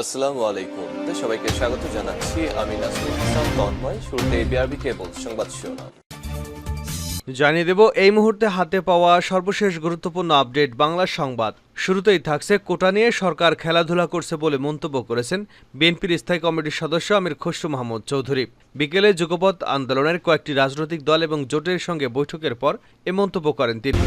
আসসালামু আলাইকুম। সবাইকে স্বাগত জানাচ্ছি। আমি নাসরুল ইসলাম, তন্ময়। শুরুতে বিআরবি কেবল সংবাদ শিরোনাম। জানিয়ে দেব, এই মুহূর্তে হাতে পাওয়া সর্বশেষ গুরুত্বপূর্ণ আপডেট বাংলা সংবাদ। শুরুতেই থাকছে কোটা নিয়ে সরকার খেলাধুলা করছে বলে মন্তব্য করেছেন বিএনপির স্থায়ী কমিটির সদস্য আমির খসরু মাহমুদ চৌধুরী। বিকেলে যুগপথ আন্দোলনের কয়েকটি রাজনৈতিক দল এবং জোটের সঙ্গে বৈঠকের পর এ মন্তব্য করেন তিনি।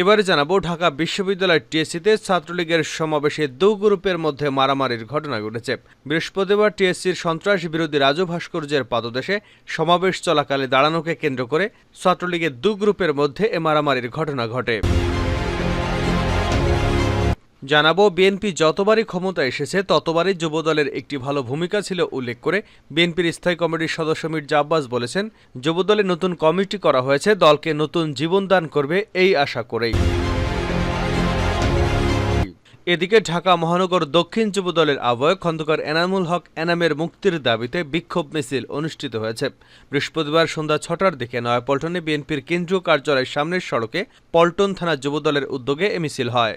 এবারে জানাব, ঢাকা বিশ্ববিদ্যালয় টিএসসিতে ছাত্রলীগের সমাবেশে দু গ্রুপের মধ্যে মারামারির ঘটনা ঘটেছে। বৃহস্পতিবার টিএসসির সন্ত্রাস বিরোধী রাজু ভাস্কর্যের পাদদেশে সমাবেশ চলাকালে দাঁড়ানোকে কেন্দ্র করে ছাত্রলীগের দু গ্রুপের মধ্যে এ মারামারির ঘটনা ঘটে। জানাব, বিএনপি যতবারই ক্ষমতা এসেছে, ততবারই যুবদলের একটি ভালো ভূমিকা ছিল উল্লেখ করে বিএনপির স্থায়ী কমিটির সদস্য মির্জা আব্বাস বলেছেন, যুবদলে নতুন কমিটি করা হয়েছে, দলকে নতুন জীবনদান করবে এই আশা করেই। এদিকে ঢাকা, মহানগর, দক্ষিণ যুবদলের আহ্বায়ক খন্দকার এনামুল হক এনামের মুক্তির দাবিতে বিক্ষোভ মিছিল অনুষ্ঠিত হয়েছে। বৃহস্পতিবার সন্ধ্যা ছটার দিকে নয়াপল্টনে বিএনপির কেন্দ্রীয় কার্যালয়ের সামনের সড়কে পল্টন থানা যুবদলের উদ্যোগে এ মিছিল হয়।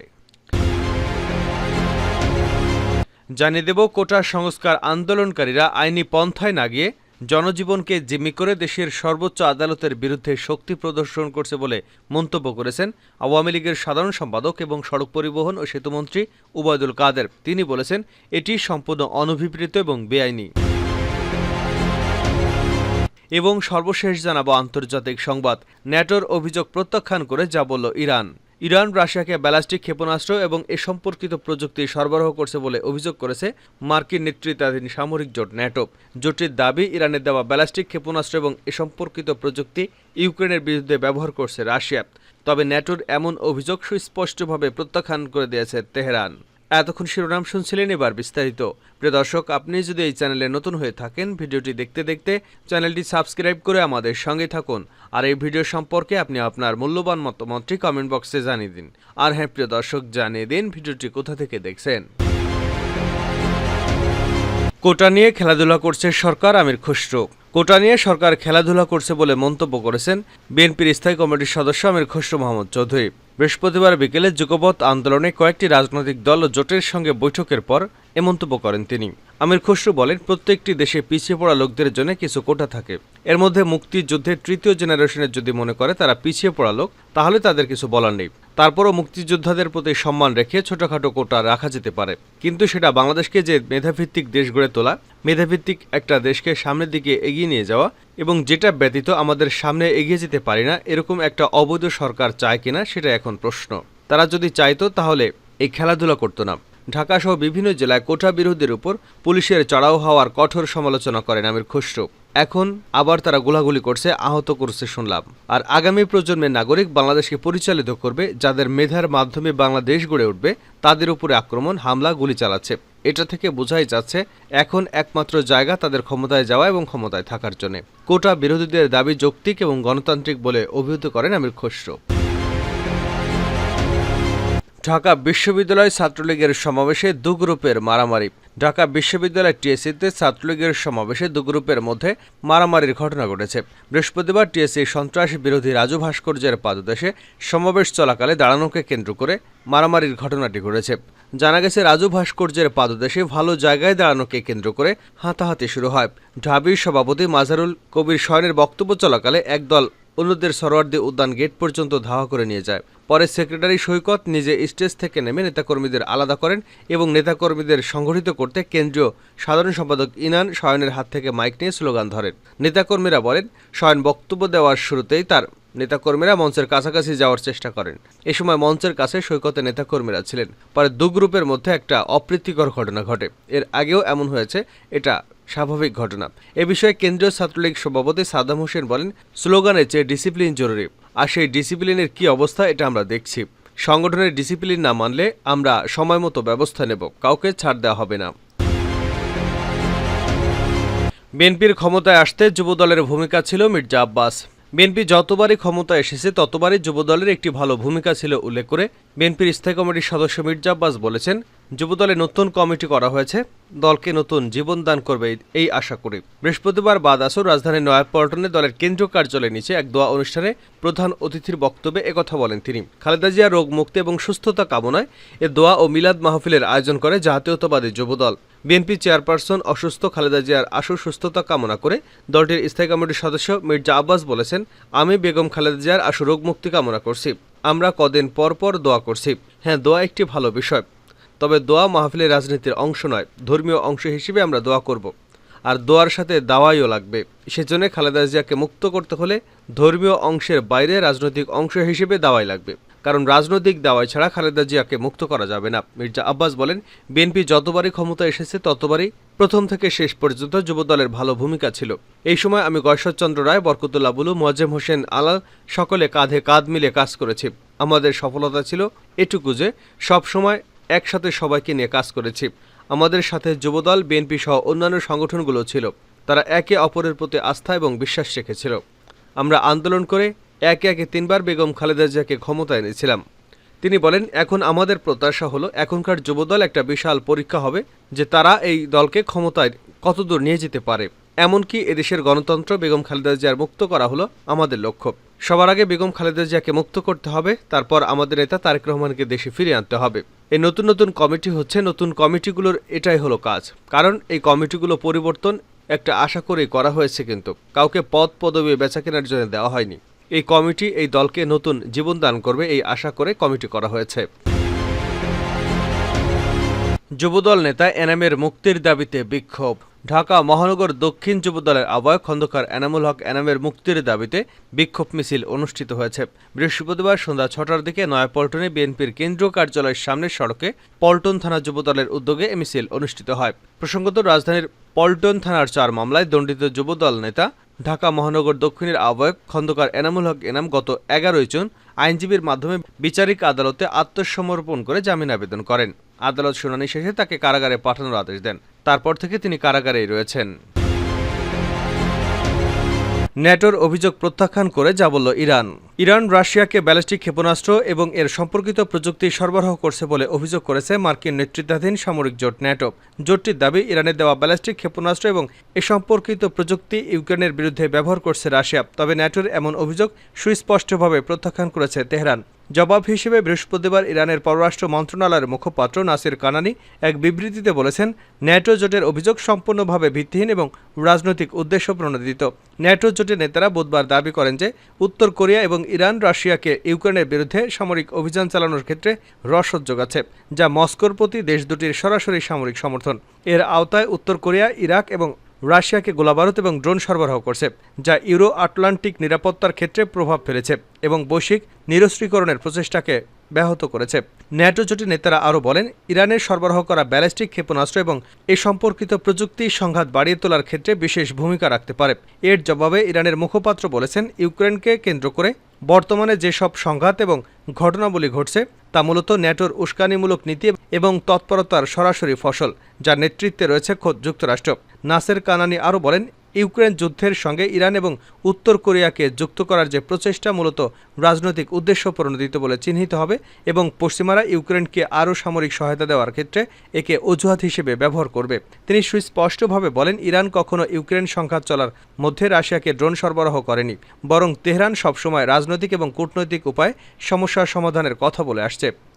জানিয়ে দেব, কোটা সংস্কার আন্দোলনকারীরা আইনি পন্থায় না গিয়ে জনজীবনকে জিম্মি করে দেশের সর্বোচ্চ আদালতের বিরুদ্ধে শক্তি প্রদর্শন করছে বলে মন্তব্য করেছেন আওয়ামী লীগের সাধারণ সম্পাদক এবং সড়ক পরিবহন ও সেতুমন্ত্রী উবায়দুল কাদের। তিনি বলেছেন, এটি সম্পূর্ণ অনভিপ্রেত এবং বেআইনি। এবং সর্বশেষ জানাব আন্তর্জাতিক সংবাদ। ন্যাটোর অভিযোগ প্রত্যাখ্যান করে যা বলল ইরান। ইরান, রাশিয়াকে ব্যালাস্টিক ক্ষেপণাস্ত্র এবং এ সম্পর্কিত প্রযুক্তি সরবরাহ করছে বলে অভিযোগ করেছে মার্কিন নেতৃত্বাধীন সামরিক জোট ন্যাটো। জোটটির দাবি, ইরানের দেওয়া ব্যালাস্টিক ক্ষেপণাস্ত্র এবং এ সম্পর্কিত প্রযুক্তি ইউক্রেনের বিরুদ্ধে ব্যবহার করছে রাশিয়া। তবে ন্যাটোর এমন অভিযোগ সুস্পষ্টভাবে প্রত্যাখ্যান করে দিয়েছে তেহরান। এতক্ষণ শিরোনাম শুনছিলেন এবার বিস্তারিত। প্রিয় দর্শক, আপনি যদি এই চ্যানেলে নতুন হয়ে থাকেন, ভিডিওটি দেখতে দেখতে চ্যানেলটি সাবস্ক্রাইব করে আমাদের সঙ্গে থাকুন। আর এই ভিডিও সম্পর্কে আপনি আপনার মূল্যবান মতামতটি কমেন্ট বক্সে জানিয়ে দিন। আর হ্যাঁ প্রিয় দর্শক, জানিয়ে দিন ভিডিওটি কোথা থেকে দেখছেন। কোটা নিয়ে খেলাধুলা করছে সরকার আমির খুসরো। কোটা নিয়ে সরকার খেলাধুলা করছে বলে মন্তব্য করেছেন বিএনপির স্থায়ী কমিটির সদস্য আমির খসরু মোহাম্মদ চৌধুরী। বৃহস্পতিবার বিকেলে যুগপথ আন্দোলনে কয়েকটি রাজনৈতিক দল জোটের সঙ্গে বৈঠকের পর এ মন্তব্য করেন তিনি। আমির খসরু বলেন, প্রত্যেকটি দেশে পিছিয়ে পড়া লোকদের জন্য কিছু কোটা থাকে। এর মধ্যে মুক্তিযুদ্ধের তৃতীয় জেনারেশনের যদি মনে করে তারা পিছিয়ে পড়া লোক, তাহলে তাদের কিছু বলার নেই। তারপরও মুক্তিযোদ্ধাদের প্রতি সম্মান রেখে ছোটখাটো কোটা রাখা যেতে পারে। কিন্তু সেটা বাংলাদেশকে যে মেধাভিত্তিক দেশ গড়ে তোলা, মেধাভিত্তিক একটা দেশকে সামনের দিকে এগিয়ে নিয়ে যাওয়া এবং যেটা ব্যতীত আমাদের সামনে এগিয়ে যেতে পারি না, এরকম একটা অবৈধ সরকার চায় কিনা সেটা এখন প্রশ্ন। তারা যদি চাইতো তাহলে এই খেলাধুলা করতো না। ঢাকা সহ বিভিন্ন জেলায় কোটা বিরোধীর উপর পুলিশের চড়াও হওয়ার কঠোর সমালোচনা করেন আমির খসরু। এখন আবার তারা গোলাগুলি করছে, আহত করছে শুনলাম। আর আগামী প্রজন্মের নাগরিক বাংলাদেশকে পরিচালিত করবে, যাদের মেধার মাধ্যমে বাংলাদেশ গড়ে উঠবে, তাদের উপরে আক্রমণ, হামলা, গুলি চালাচ্ছে। এটা থেকে বোঝাই যাচ্ছে, এখন একমাত্র জায়গা তাদের ক্ষমতায় যাওয়া এবং ক্ষমতায় থাকার জন্য। কোটা বিরোধীদের দাবি যৌক্তিক এবং গণতান্ত্রিক বলে অভিহিত করেন আমির খসরু। ঢাকা বিশ্ববিদ্যালয় ছাত্রলীগের সমাবেশে দু গ্রুপের মারামারি। ঢাকা বিশ্ববিদ্যালয় টিএসসিতে ছাত্রলীগের সমাবেশে দু গ্রুপের মধ্যে মারামারির ঘটনা ঘটেছে। বৃহস্পতিবার টিএসসি সন্ত্রাস বিরোধী রাজু ভাস্কর্যের পাদদেশে সমাবেশ চলাকালে দাঁড়ানোকে কেন্দ্র করে মারামারির ঘটনাটি ঘটেছে। জানা গেছে, রাজু ভাস্কর্যের পাদদেশে ভালো জায়গায় দাঁড়ানোকে কেন্দ্র করে হাতাহাতি শুরু হয়। ঢাবির সভাপতি মাজারুল কবির শয়নের বক্তব্য চলাকালে একদল অন্যদের সরোয়ার্দি উদ্যান গেট পর্যন্ত ধাওয়া করে নিয়ে যায়। পরে সেক্রেটারি সৈকত নিজে স্টেজ থেকে নেমে নেতাকর্মীদের আলাদা করেন এবং নেতাকর্মীদের সংগঠিত করতে কেন্দ্রীয় সাধারণ সম্পাদক ইনান শয়নের হাত থেকে মাইক নিয়ে স্লোগান ধরেন। নেতাকর্মীরা বলেন শয়ন বক্তব্য দেওয়ার শুরুতেই তার নেতাকর্মীরা মঞ্চের কাছাকাছি যাওয়ার চেষ্টা করেন। এ সময় মঞ্চের কাছে সৈকতে নেতাকর্মীরা ছিলেন। পরে দু গ্রুপের মধ্যে একটা অপ্রীতিকর ঘটনা ঘটে। এর আগেও এমন হয়েছে, এটা স্বাভাবিক ঘটনা। এ বিষয়ে কেন্দ্রীয় ছাত্রলীগ সভাপতি সাদ্দাম হোসেন বলেন স্লোগানের চেয়ে ডিসিপ্লিন জরুরি। আর সেই ডিসিপ্লিনের কি অবস্থা, এটা আমরা দেখছি। সংগঠনের ডিসিপ্লিন না মানলে আমরা সময় মতো ব্যবস্থা নেব, কাউকে ছাড় দেওয়া হবে না। বিএনপির ক্ষমতায় আসতে যুবদলের ভূমিকা ছিল মির্জা আব্বাস। বিএনপি যতবারই ক্ষমতা এসেছে, ততবারই যুবদলের একটি ভালো ভূমিকা ছিল উল্লেখ করে বিএনপির স্থায়ী কমিটির সদস্য মির্জা আব্বাস বলেছেন যুবদলে নতুন কমিটি করা হয়েছে। দলকে নতুন জীবনদান করবে এই আশা করি। বৃহস্পতিবার বাদ আসর রাজধানীর নয়াপল্টনে দলের কেন্দ্রীয় কার্যালয়ের নিচে এক দোয়া অনুষ্ঠানে প্রধান অতিথির বক্তব্যে একথা বলেন তিনি। খালেদা জিয়া রোগ মুক্তি এবং সুস্থতা কামনায় এ দোয়া ও মিলাদ মাহফিলের আয়োজন করে জাতীয়তাবাদী যুবদল। বিএনপি চেয়ারপারসন অসুস্থ খালেদা জিয়ার আশু সুস্থতা কামনা করে দলটির স্থায়ী কমিটির সদস্য মির্জা আব্বাস বলেছেন, আমি বেগম খালেদা জিয়ার আশু রোগ মুক্তি কামনা করছি। আমরা কদিন পর পর দোয়া করছি। হ্যাঁ দোয়া একটি ভালো বিষয়। তবে দোয়া মাহফিলের রাজনীতির অংশ নয়, ধর্মীয় অংশ হিসেবে আমরা দোয়া করব। আর দোয়ার সাথে দাওয়াইও লাগবে। সেজন্য খালেদা জিয়াকে মুক্ত করতে হলে ধর্মীয় অংশের বাইরে রাজনৈতিক অংশ হিসেবে দাওয়াই লাগবে। কারণ রাজনৈতিক দাওয়াই ছাড়া খালেদা জিয়াকে মুক্ত করা যাবে না। মির্জা আব্বাস বলেন, বিএনপি যতবারই ক্ষমতা এসেছে ততবারই প্রথম থেকে শেষ পর্যন্ত যুবদলের ভালো ভূমিকা ছিল। এই সময় আমি গয়েশ্বরচন্দ্র রায়, বরকতুল্লাহ বুলু, মোয়াজ্জেম হোসেন আলাল সকলে কাঁধে কাঁধ মিলে কাজ করেছি। আমাদের সফলতা ছিল এটুকু যে সব সময় একসাথে সবাইকে নিয়ে কাজ করেছি। আমাদের সাথে যুবদল বিএনপি সহ অন্যান্য সংগঠনগুলো ছিল। তারা একে অপরের প্রতি আস্থা এবং বিশ্বাস রেখেছিল। আমরা আন্দোলন করে একে একে তিনবার বেগম খালেদা জিয়াকে ক্ষমতায় এনেছিলাম। তিনি বলেন, এখন আমাদের প্রত্যাশা হলো, এখনকার যুবদল একটা বিশাল পরীক্ষা হবে যে তারা এই দলকে ক্ষমতায় কতদূর নিয়ে যেতে পারে। এমনকি এদেশের গণতন্ত্র বেগম খালেদা জিয়ার মুক্ত করা হলো আমাদের লক্ষ্য। সবার আগে বেগম খালেদা জিয়াকে মুক্ত করতে হবে, তারপর আমাদের নেতা তারেক রহমানকে দেশে ফিরিয়ে আনতে হবে। এই নতুন নতুন কমিটি হচ্ছে, নতুন কমিটিগুলোর এটাই হলো কাজ। কারণ এই কমিটিগুলো পরিবর্তন একটা আশা করেই করা হয়েছে কিন্তু, কাউকে পদ পদবি বেচা কেনার জন্য দেওয়া হয়নি। এই কমিটি, এই দলকে নতুন জীবন দান করবে এই আশা করে কমিটি করা হয়েছে। যুবদল নেতা এনামের মুক্তির দাবিতে বিক্ষোভ। ঢাকা মহানগর দক্ষিণ যুবদলের আহ্বায়ক খন্দকার এনামুল হক এনামের মুক্তির দাবিতে বিক্ষোভ মিছিল অনুষ্ঠিত হয়েছে। বৃহস্পতিবার সন্ধ্যা ছটার দিকে নয়াপল্টনে বিএনপির কেন্দ্রীয় কার্যালয়ের সামনের সড়কে পল্টন থানা যুবদলের উদ্যোগে এ মিছিল অনুষ্ঠিত হয়। প্রসঙ্গত রাজধানীর পল্টন থানার চার মামলায় দণ্ডিত যুবদল নেতা ঢাকা মহানগর দক্ষিণের আহ্বায়ক খন্দকার এনামুল হক এনাম গত এগারোই জুন আইনজীবীর মাধ্যমে বিচারিক আদালতে আত্মসমর্পণ করে জামিন আবেদন করেন। আদালত শুনানি শেষে তাকে কারাগারে পাঠানোর আদেশ দেন। তারপর থেকে তিনি কারাগারেই রয়েছেন। ন্যাটোর অভিযোগ প্রত্যাখ্যান করে যা বলল ইরান। ইরান, রাশিয়াকে ব্যালিস্টিক ক্ষেপণাস্ত্র এবং এর সম্পর্কিত প্রযুক্তি সরবরাহ করছে বলে অভিযোগ করেছে মার্কিন নেতৃত্বাধীন সামরিক জোট ন্যাটো। জোটটির দাবি ইরানের দেওয়া ব্যালিস্টিক ক্ষেপণাস্ত্র এবং এ সম্পর্কিত প্রযুক্তি ইউক্রেনের বিরুদ্ধে ব্যবহার করছে রাশিয়া। তবে ন্যাটোর এমন অভিযোগ সুস্পষ্টভাবে প্রত্যাখ্যান করেছে তেহরান। জবাব হিসেবে বৃহস্পতিবার ইরানের পররাষ্ট্র মন্ত্রণালয়ের মুখপাত্র নাসির কানানি এক বিবৃতিতে বলেছেন, ন্যাটো জোটের অভিযোগ সম্পূর্ণভাবে ভিত্তিহীন এবং রাজনৈতিক উদ্দেশ্য প্রণোদিত। ন্যাটো জোটের নেতারা বুধবার দাবি করেন যে, উত্তর কোরিয়া এবং ইরান রাশিয়াকে ইউক্রেনের বিরুদ্ধে সামরিক অভিযান চালানোর ক্ষেত্রে রসদ যোগাচ্ছে, যা মস্কোর প্রতি দেশ দুটির সরাসরি সামরিক সমর্থন। এর আওতায় উত্তর কোরিয়া, ইরাক এবং রাশিয়াকে গোলাবারুদ এবং ড্রোন সরবরাহ করছে, যা ইউরো আটলান্টিক নিরাপত্তার ক্ষেত্রে প্রভাব ফেলেছে এবং বৈশ্বিক নিরস্ত্রীকরণের প্রচেষ্টাকে ব্যাহত করেছে। ন্যাটো জোটের নেতারা আরও বলেন, ইরানের সরবরাহ করা ব্যালিস্টিক ক্ষেপণাস্ত্র এবং এ সম্পর্কিত প্রযুক্তি সংঘাত বাড়িয়ে তোলার ক্ষেত্রে বিশেষ ভূমিকা রাখতে পারে। এর জবাবে ইরানের মুখপাত্র বলেছেন, ইউক্রেনকে কেন্দ্র করে বর্তমানে যেসব সংঘাত এবং ঘটনাবলী ঘটছে তা মূলত ন্যাটোর উস্কানিমূলক নীতি এবং তৎপরতার সরাসরি ফসল, যার নেতৃত্বে রয়েছে খোদ যুক্তরাষ্ট্র। নাসের কানানি আরও বলেন, ইউক্রেন যুদ্ধের সঙ্গে ইরান এবং উত্তর কোরিয়াকে যুক্ত করার যে প্রচেষ্টা মূলত রাজনৈতিক উদ্দেশ্য প্রণোদিত বলে চিহ্নিত হবে এবং পশ্চিমারা ইউক্রেনকে আরও সামরিক সহায়তা দেওয়ার ক্ষেত্রে একে অজুহাত হিসেবে ব্যবহার করবে। তিনি সুস্পষ্টভাবে বলেন, ইরান কখনো ইউক্রেন সংঘাত চলার মধ্যে রাশিয়াকে ড্রোন সরবরাহ করেনি, বরং তেহরান সবসময় রাজনৈতিক এবং কূটনৈতিক উপায়ে সমস্যার সমাধানের কথা বলে আসছে। Sí.